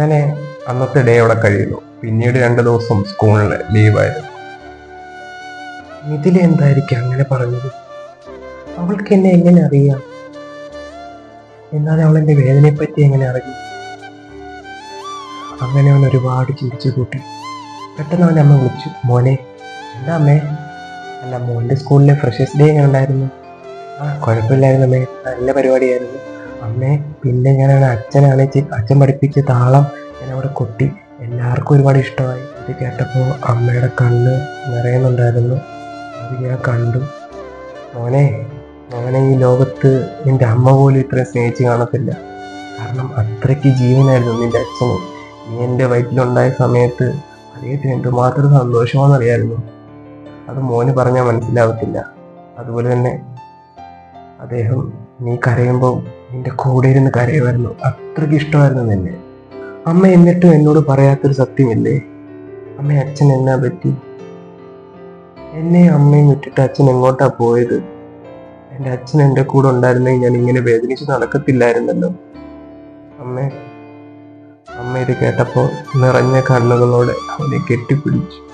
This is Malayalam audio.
അങ്ങനെ അന്നത്തെ ഡേ അവിടെ കഴിയുന്നു. പിന്നീട് രണ്ട് ദിവസം സ്കൂളിൽ ലീവായിരുന്നു മിഥില എന്തായിരിക്കും അങ്ങനെ പറഞ്ഞത്? അവൾക്ക് എന്നെ എങ്ങനെ അറിയാം? എന്നാൽ അവൾ എന്റെ വേദനയെപ്പറ്റി എങ്ങനെ അറിയും അങ്ങനെ അവൻ ഒരുപാട് ചിരിച്ചു കൂട്ടി. പെട്ടെന്ന് അവൻ അമ്മ വിളിച്ചു. മോനെ എന്താ അമ്മേ? അല്ല മോന്റെ സ്കൂളിലെ ഫ്രഷേഴ്സ് ഡേ എങ്ങനെ ഉണ്ടായിരുന്നു? ആ കുഴപ്പമില്ലായിരുന്നു അമ്മേ. നല്ല പരിപാടിയായിരുന്നു. അമ്മേ പിന്നെ ഞാനാണ് അച്ഛനാണ് അച്ഛൻ പഠിപ്പിച്ച താളം ഞാൻ അവിടെ കൊട്ടി. എല്ലാവർക്കും ഒരുപാട് ഇഷ്ടമായി. ഇത് കേട്ടപ്പോൾ അമ്മയുടെ കണ്ണ് നിറയുന്നുണ്ടായിരുന്നു. അത് ഞാൻ കണ്ടു. മോനെ മോനെ ഈ ലോകത്ത് നിന്റെ അമ്മ പോലും ഇത്രയും സ്നേഹിച്ച് കാണത്തില്ല. കാരണം അത്രയ്ക്ക് ജീവനായിരുന്നു നിന്റെ അച്ഛന്. നീ എന്റെ വയറ്റിലുണ്ടായ സമയത്ത് അദ്ദേഹത്തിന് എന്തുമാത്രം സന്തോഷമാണെന്നറിയായിരുന്നു. അത് മോന് പറഞ്ഞാൽ മനസ്സിലാവത്തില്ല. അതുപോലെ തന്നെ അദ്ദേഹം നീ കരയുമ്പോൾ നിന്റെ കൂടെ ഇരുന്ന് കരയുമായിരുന്നു. അത്രയ്ക്ക് ഇഷ്ടമായിരുന്നു നിന്നെ. അമ്മ എന്നിട്ടും എന്നോട് പറയാത്തൊരു സത്യമില്ലേ? അമ്മ അച്ഛൻ എന്നാ പറ്റി? എന്നെ അമ്മയും വിട്ടിട്ട് അച്ഛൻ എങ്ങോട്ടാ പോയത്? എന്റെ അച്ഛൻ എന്റെ കൂടെ ഉണ്ടായിരുന്നെങ്കിൽ ഞാൻ ഇങ്ങനെ വേദനിച്ച് നടക്കത്തില്ലായിരുന്നല്ലോ. അമ്മേ അമ്മ ഇത് കേട്ടപ്പോൾ നിറഞ്ഞ കണ്ണുകളോടെ അവനെ കെട്ടിപ്പിടിച്ചു.